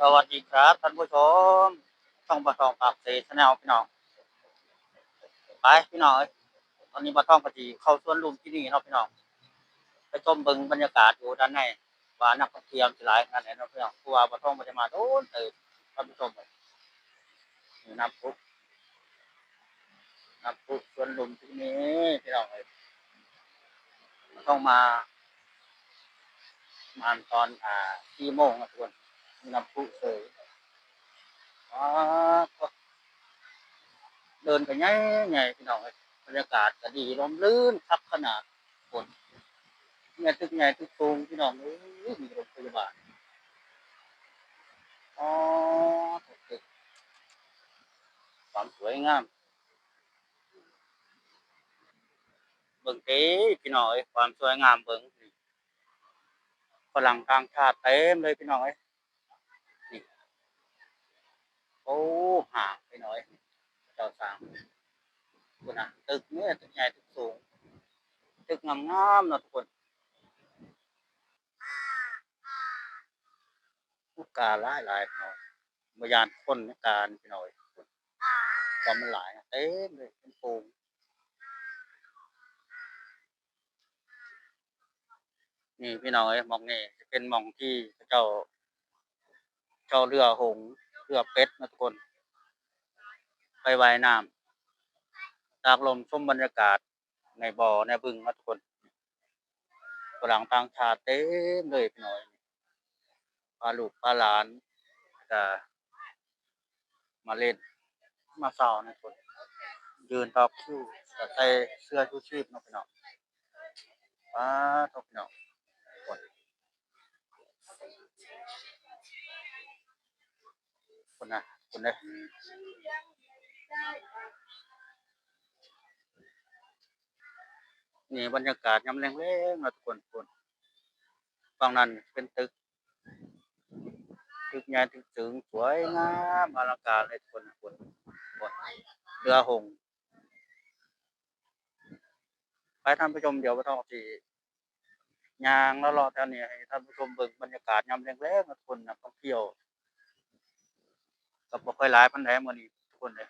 สวัสดีครับท่านผู้ชมช่องปะทองปากเซชแนลพี่น้องไปพี่น้องเอ้ยตอนนี้ปะทองปฏิเข้าสวนลุมที่นี่เนาะพี่น้องไปชมเบิ่งบรรยากาศอยู่ด้านในว่านักท่องเที่ยวสิหลายขนาดไหนเนาะพี่น้องเพราะว่าปะทองมันจะมาโดนเติบท่านผู้ชมเลยน้ำพุน้ำพุสวนลุมที่นี่พี่น้องเอ้ยปะทองมามาตอนอ่าสี่โมงนะทุกคน มีน้ำพุเสยอ๋อเดินไปง่ายง่ายพี่น้องเอ้ยบรรยากาศก็ดีลมลื่นคักขนาดฝนเนี่ยตึกใหญ่ตึกสูงพี่น้องเอ้ยมีโรงพยาบาลอ๋อตึกความสวยงามเบิ่งเต้พี่น้องเอ้ยความสวยงามเบิ่งฝรั่งต่างชาติเต็มเลยพี่น้องเอ้ย โอ้ห่างไปหน่อยเจ้าสามคุณนะตึกเนี่ยตึกใหญ่ตึกสูง ตึกงามๆเนะทุกคนลูกกาหลายหลายๆพี่อยบยานคนนการพี่น้อยความมันหลายเต็มเลยเป็นฟูงนี่พี่น้อยมองนี่จะเป็นมองที่เจ้า เจ้าเรือหง เรือเป็ดนะทุกคน ไปว่ายน้ำตากลมชมบรรยากาศในบ่อในบึงนะทุกคนฝรั่งต่างชาติเต็มเลยพี่น้อยปลาลูกปลาหลานก็มาเล่นมาเศร้านะทุกคน ยืนต่อคิวใส่เสื้อชูชีพนะพี่น้องป้าทบพี่น้องกด คนนะคนนะนี่บรรยากาศยามแรงๆนะทุกคนคนฝั่งนั้นเป็นตึก ตึกใหญ่ตึกสูงสวยงามอลังการเลยทุกคนคนคนเรือหงไปท่านผู้ชมเดี๋ยวไปท่องที่ยางแล้วรอแถวนี้ให้ท่านผู้ชมเบิ่งบรรยากาศยามแรงๆนะทุกคนนักท่องเที่ยว กับบ่ค่อยหลายปานใดมื้อนี้ทุกคนเลย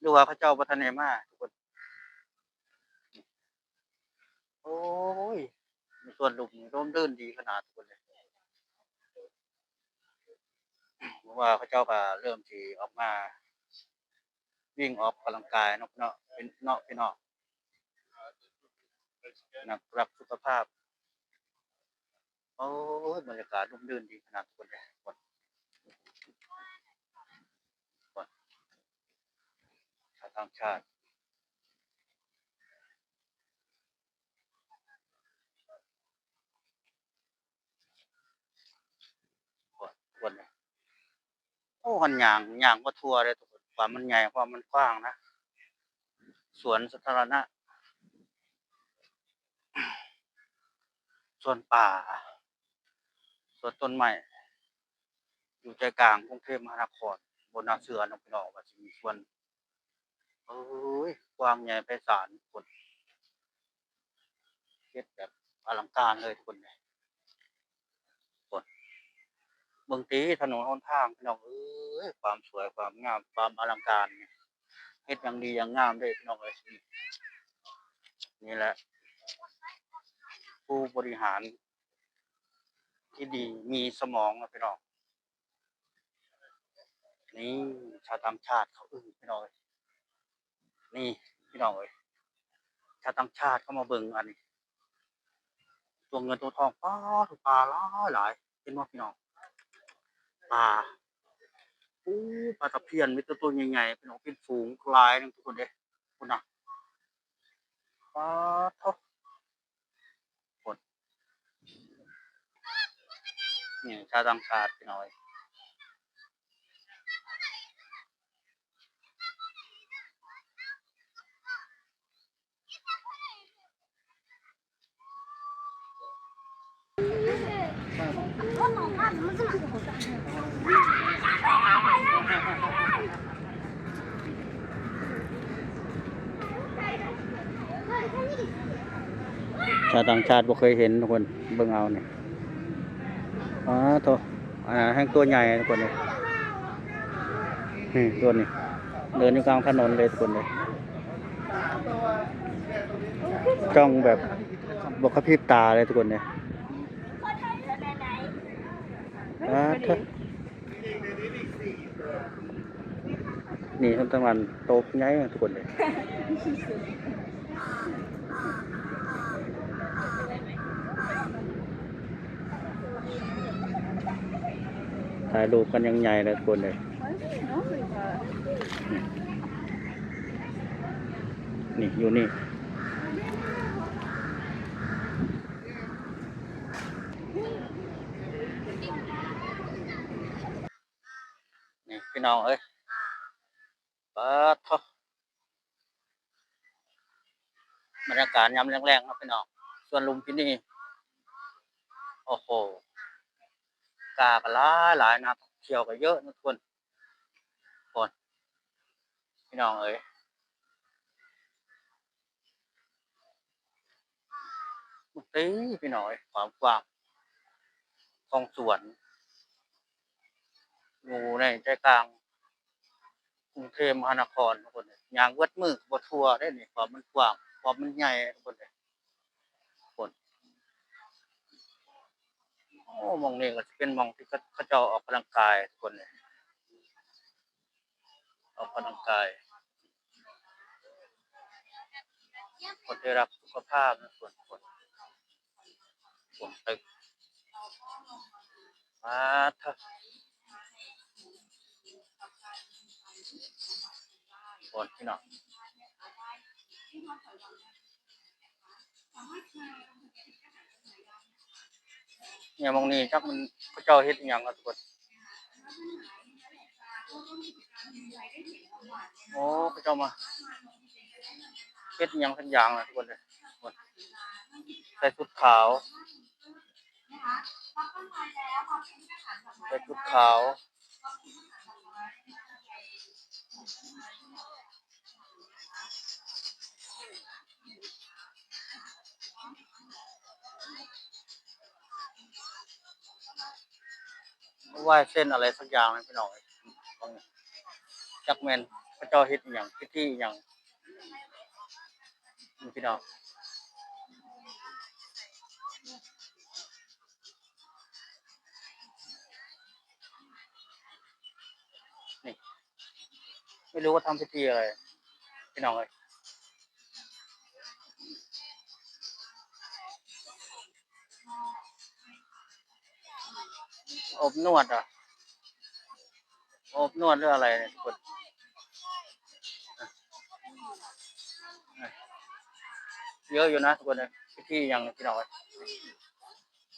หรือว่าเขาเจ้าบ่ทันได้มาทุกคน โอ้ยมีส่วนลุมร่มรื่นดีขนาดทุกคนเลยเพราะว่าพระเจ้าก็เริ่มที่ออกมา วิ่งออกกำลังกายเนาะเนาะเป็นเนาะพี่เนาะนักรักสุขภาพ โอ้ยบรรยากาศร่มรื่นดีขนาดทุกคนเลยคนคน ชาวต่างชาติคนนเลยโอ้หันยางยางว่าทัวร์เลยทุกคนความมันใหญ่ความมันกว้างนะ สวนสาธารณะ ส่วนป่า ส่วนต้นไม้อยู่ใจกลางกรุงเทพมหานครบนนาเสือเนกพี่น้องว่าจะมีส่วน เอ้ยกว้างใหญ่ไพศาลคนเฮ็ดแบบอลังการเลยคนเลยคนเมืองตีถนนหนทางพี่น้องเอ้ยความสวยความงามความอลังการเนี่ยเฮ็ดอย่างดีอย่างงามเลยพี่น้องเอ้ยนี่นี่แหละ ผู้บริหาร ที่ดีมีสมองนะพี่น้องนี่ชาวต่างชาติเขาอึ้งพี่น้องเอ้ย นี่พี่น้องเอ้ยชาต่างชาติเขามาเบิ่งอันนี้ ตัวเงินตัวทองป้าถูกปลาหลายหลายเป็นว่าพี่น้องปลาอู้ปลาตะเพียนมีตัวตัวใหญ่ๆพี่น้องเป็นฝูงหลายนึงทุกคนเด้คุณนะปลาท่าคนนี่ชาต่างชาติพี่น้อง ชาวต่างชาติบ่เคยเห็นทุกคนเบิ่งเอาเนี่ยอ๋อโตอ่าแห้งตัวใหญ่ทุกคนเลยนี่ตัวนี้เดินอยู่กลางถนนเลยทุกคนเลยจ้องแบบบกกระพริบตาเลยทุกคนเลยอ่าเถอะนี่ทั้งวันโตกใหญ่ทุกคนเลย ถ่ายรูปกันยังใหญ่เลยคนเลยนี่อยู่นี่นี่พี่น้องเอ้ยปิดทบรรยากาศยามแรงๆครับพี่น้อง ส่วนลุมที่นี่ โอ้โห กากันหลายหลายนะเที่ยวกันเยอะนะทุกคนคนพี่น้องเอ้ยมันตีพี่น้องเอ้ยความกว้างของสวนอยู่ในใจกลางกรุงเทพมหานครทุกคนยางวัดมือบทัวร์ได้นี่ความมันกว้างความมันใหญ่ทุกคนเลยคน โอ้มองนี่ก็จะเป็นมองที่เขาเขาจะออกกำลังกายทุกคนเลยออกกำลังกาย คนที่รักสุขภาพนะส่วนคนคนตึกมาเถอะคนที่น้อง เนี่ยมองนี่จักมันพระเจ้าเฮ็ดอหย่างอะทุกคนโอ้พระเจ้ามาเฮ็ดอหย่างสักอย่างนะทุกคนเลยใส่ชุดขาวใส่ชุดขาว ว่าเส้นอะไรสักอย่างนะพี่น้องตรงนี้จักแมนพระเจ้าเฮ็ดอย่างพิธีอย่างนี่พี่น้องนี่ไม่รู้ว่าทำพิธีอะไรพี่น้องเลย อบนวดอะอบนวดหรืออะไรเนี่ยทุกคนเยอะอยู่นะทุกคนเลยพิธียังพี่น้องเลย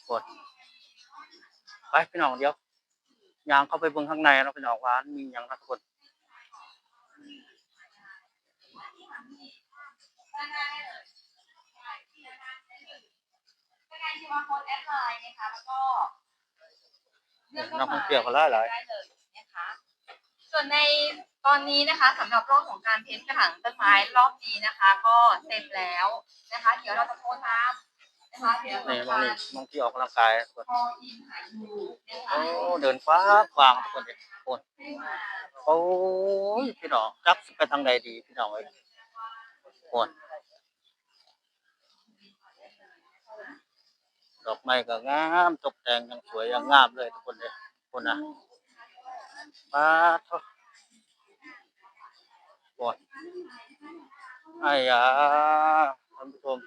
กดไปพี่น้องเดี๋ยวยางเข้าไปเบิ่งข้างในแล้วพี่น้องว่ามียังนะทุกคนสแก น QR code แอดไลน์นะคะแล้วก็เลือกนักท่องเที่ยวก็หลายหลายได้เลยนะคะส่วนในตอนนี้นะคะสำหรับรอบของการเพ้นท์กระถางต้นไม้รอบนี้นะคะ ก็เต็มแล้วนะคะ เดี๋ยวเราจะโพสต์ตามนะคะเดี๋ยวนี่เรามองจะนี่มองที่ออกกำลังกายทุกคนพออินหายยูนะคะโอ้เดินฟ้ากวางทุกคนเลยทุกคนโอ้ยพี่น้องจักสิไปทางใดดีพี่น้องเอ้ยโคน ดอกไม้ก็งามตกแต่งอยังสวยอยังงามเลยทุกคนเลยคนนะป้าทอโคนไอ้ยาท่านผู้ชม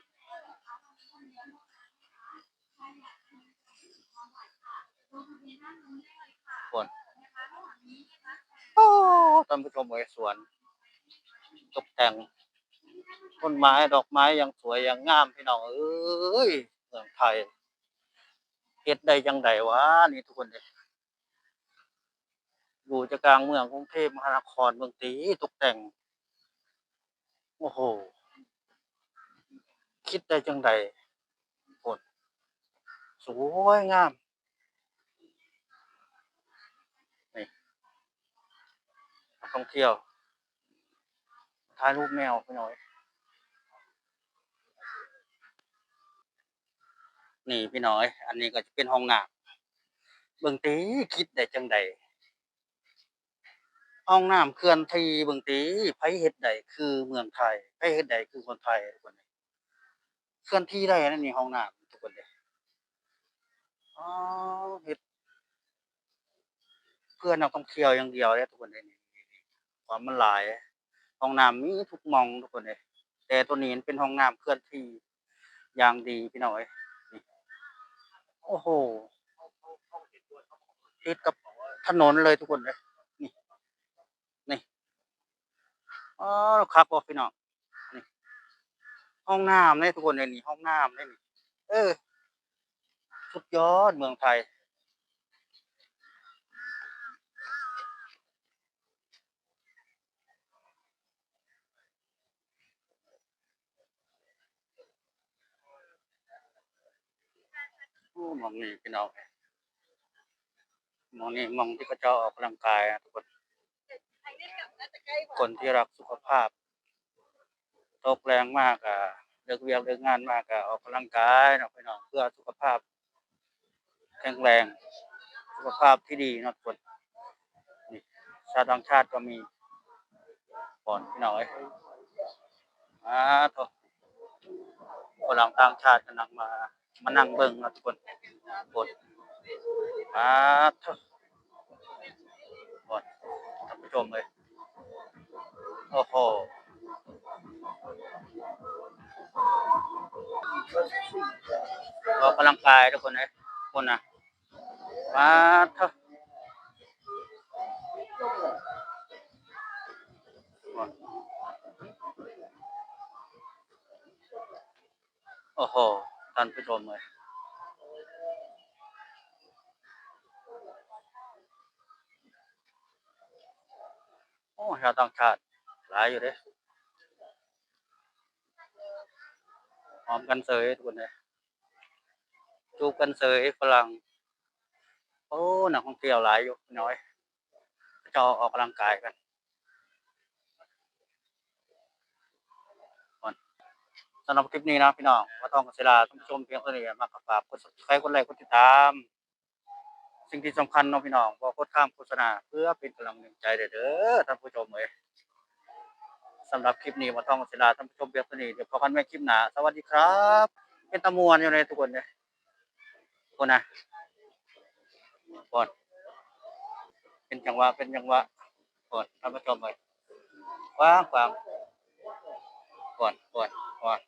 คนโอ้ท่านผู้ชมเอ้ยสวน ตกแต่งต้นไม้ดอกไม้ยังสวยยังงามพี่น้องเอ้ยเมืองไทย เฮ็ดได้จังไดวะนี่ทุกคนเลยอยู่จะกลางเมืองกรุงเทพมหานครเมืองตีตกแต่ง โอ้โห คิดได้จังไดโคนสวยงามนี่ท่องเที่ยวถ่ายรูปแมวพี่น้อย นี่พี่น้อย อันนี้ก็จะเป็นห้องน้ำเบิ่งตีคิดได้จังใดห้องน้ำเคลื่อนที่เบิ่งตีไผเฮ็ดได้คือเมืองไทยไผเฮ็ดได้คือคนไทยทุกคนเด้เคลื่อนที่ได้นั่นนี่ห้องน้ำทุกคนเด้อ๋อเฮ็ดเพื่อนักท่องเที่ยวอย่างเดียวเด้ทุกคนเด้นี่ความมันหลายห้องน้ำมีทุกมองทุกคนเด้แต่ตัวนี้เป็นห้องน้ำเคลื่อนที่อย่างดีพี่น้อย โอ้โหติดกับถนนเลยทุกคนเลย นี่นี่อ๋อคักบ่พี่น้องนี่ห้องน้ำเนี่ยทุกคนเลยนี่ห้องน้ำเนี่ยนี่เออสุดยอดเมืองไทย มองนี่พี่น้องหมองนี่หมองที่เขาเจ้าออกกำลังกายนะทุกคน คนที่รักสุขภาพตกแรงมากอะเลิกเวียกเลิกงานมากอะออกกำลังกายเนาะพี่น้องเพื่อสุขภาพแข็งแรงสุขภาพที่ดีเนาะทุกคนนี่ชาติต่างชาติก็มีก่อนพี่น้องเอ้ยอ่าโถคนหลังต่างชาติกำลังมา มานั่งเบิ่งนะทุกคนกดอ่าโถก่อนท่านผู้ชมเลยโอ้โหออกกำลังกายทุกคนเลยคนนะมาเถอะโอ้โห ท่านผู้ชมเลยโอ้ชาวต่างชาติหลายอยู่เด้หอมกันเสยทุกคนเลยจูบกันเสยฝรั่งโอ้นักท่องเที่ยวหลายอยู่น้อยจะออกกำลังกายกันสำหรับคลิปนี้นะพี่น้องว่าต้องกศิลาท่านผู้ชมเพียงเท่านี้มากกับฝากกด subscribe กดไลค์กดติดตาม สิ่งที่สำคัญเนาะพี่น้องว่ากดข้ามโฆษณาเพื่อเป็นกำลังใจเด้อเด้อท่านผู้ชมเอ้ยสำหรับคลิปนี้ว่าต้องกศิลาท่านผู้ชมเพียงเท่านี้เดี๋ยวพบกันใหม่คลิปหน้าสวัสดีครับ เป็นตะมวนอยู่ในทุกคนเลยคนนะก่อนเป็นจังหวะเป็นจังหวะก่อนท่านผู้ชมเลยว้างว้างก่อนก่อนก่อน